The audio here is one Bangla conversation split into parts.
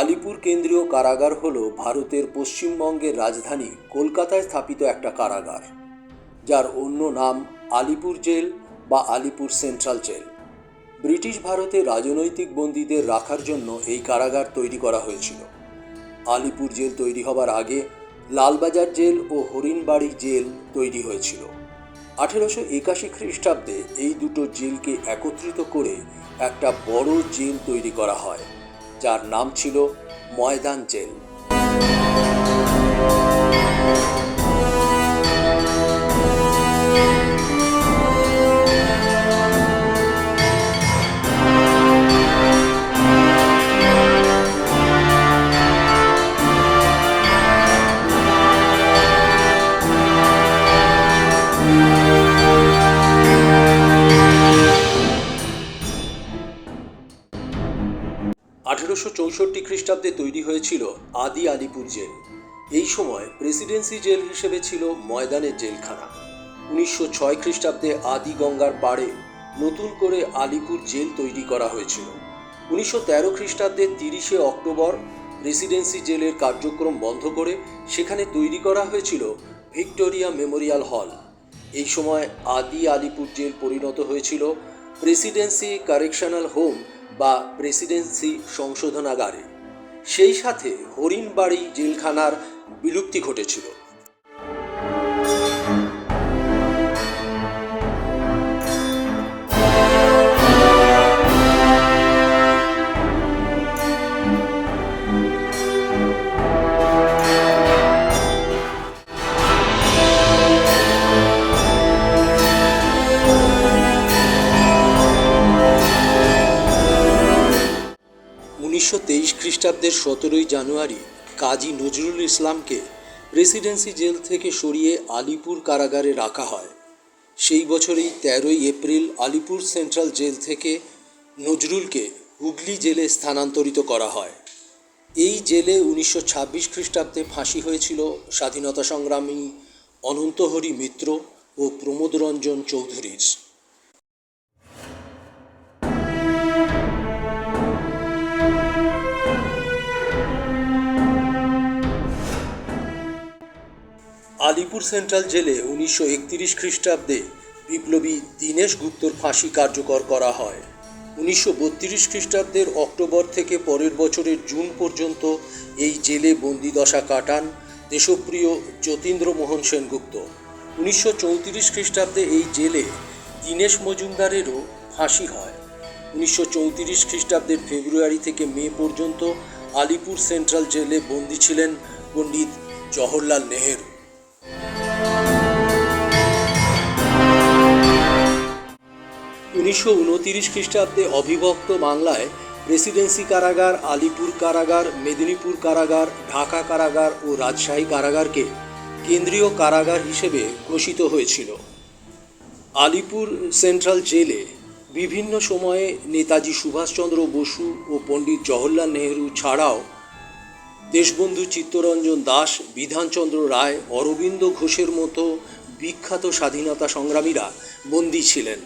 আলিপুর কেন্দ্রীয় কারাগার হল ভারতের পশ্চিমবঙ্গের রাজধানী কলকাতায় স্থাপিত একটা কারাগার, যার অন্য নাম আলিপুর জেল বা আলিপুর সেন্ট্রাল জেল। ব্রিটিশ ভারতে রাজনৈতিক বন্দীদের রাখার জন্য এই কারাগার তৈরি করা হয়েছিল। আলিপুর জেল তৈরি হবার আগে লালবাজার জেল ও হরিণবাড়ি জেল তৈরি হয়েছিল। আঠেরোশো একাশি খ্রিস্টাব্দে এই দুটো জেলকে একত্রিত করে একটা বড় জেল তৈরি করা হয়। যার নাম ছিল ময়দান জেল। আঠেরোশো চৌষট্টি খ্রিস্টাব্দে তৈরি হয়েছিল আদি আলিপুর জেল। এই সময় প্রেসিডেন্সি জেল হিসেবে ছিল ময়দানের জেলখানা। উনিশশো ছয় খ্রিস্টাব্দে আদি গঙ্গার পাড়ে নতুন করে আলিপুর জেল তৈরি করা হয়েছিল। উনিশশো তেরো খ্রিস্টাব্দে তিরিশে অক্টোবর রেসিডেন্সি জেলের কার্যক্রম বন্ধ করে সেখানে তৈরি করা হয়েছিল ভিক্টোরিয়া মেমোরিয়াল হল। এই সময় আদি আলিপুর জেল পরিণত হয়েছিল প্রেসিডেন্সি কারেকশনাল হোম বা প্রেসিডেন্সি সংশোধনাগারে। সেই সাথে হরিণবাড়ি জেলখানার বিলুপ্তি ঘটেছিল। উনিশশো তেইশ খ্রিস্টাব্দের সতেরোই জানুয়ারি কাজী নজরুল ইসলামকে প্রেসিডেন্সি জেল থেকে সরিয়ে আলিপুর কারাগারে রাখা হয়। সেই বছরেই তেরোই এপ্রিল আলিপুর সেন্ট্রাল জেল থেকে নজরুলকে হুগলি জেলে স্থানান্তরিত করা হয়। এই জেলে উনিশশো ছাব্বিশ খ্রিস্টাব্দে ফাঁসি হয়েছিল স্বাধীনতা সংগ্রামী অনন্তহরি মিত্র ও প্রমোদরঞ্জন চৌধুরীর। আলিপুর সেন্ট্রাল জেলে উনিশশো একতিরিশ খ্রিস্টাব্দে বিপ্লবী দীনেশ গুপ্তর ফাঁসি কার্যকর করা হয়। উনিশশো বত্রিশ খ্রিস্টাব্দের অক্টোবর থেকে পরের বছরের জুন পর্যন্ত এই জেলে বন্দিদশা কাটান দেশপ্রিয় যতীন্দ্র মোহন সেনগুপ্ত। উনিশশো চৌত্রিশ খ্রিস্টাব্দে এই জেলে দীনেশ মজুমদারেরও ফাঁসি হয়। উনিশশো চৌত্রিশ খ্রিস্টাব্দের ফেব্রুয়ারি থেকে মে পর্যন্ত আলিপুর সেন্ট্রাল জেলে বন্দী ছিলেন পণ্ডিত জওহরলাল নেহেরু। উনিশশো উনতিরিশ খ্রিস্টাব্দে অবিভক্ত বাংলায় প্রেসিডেন্সি কারাগার, আলিপুর কারাগার, মেদিনীপুর কারাগার, ঢাকা কারাগার ও রাজশাহী কারাগারকে কেন্দ্রীয় কারাগার হিসেবে ঘোষিত হয়েছিল। আলিপুর সেন্ট্রাল জেলে বিভিন্ন সময়ে নেতাজি সুভাষচন্দ্র বসু ও পণ্ডিত জওহরলাল নেহরু ছাড়াও দেশবন্ধু চিত্তরঞ্জন দাস, বিধানচন্দ্র রায়, অরবিন্দ ঘোষের মতো বিখ্যাত স্বাধীনতা সংগ্রামীরা বন্দী ছিলেন।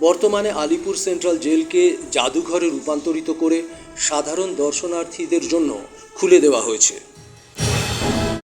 বর্তমানে আলিপুর সেন্ট্রাল জেলকে জাদুঘরে রূপান্তরিত করে সাধারণ দর্শনার্থীদের জন্য খুলে দেওয়া হয়েছে।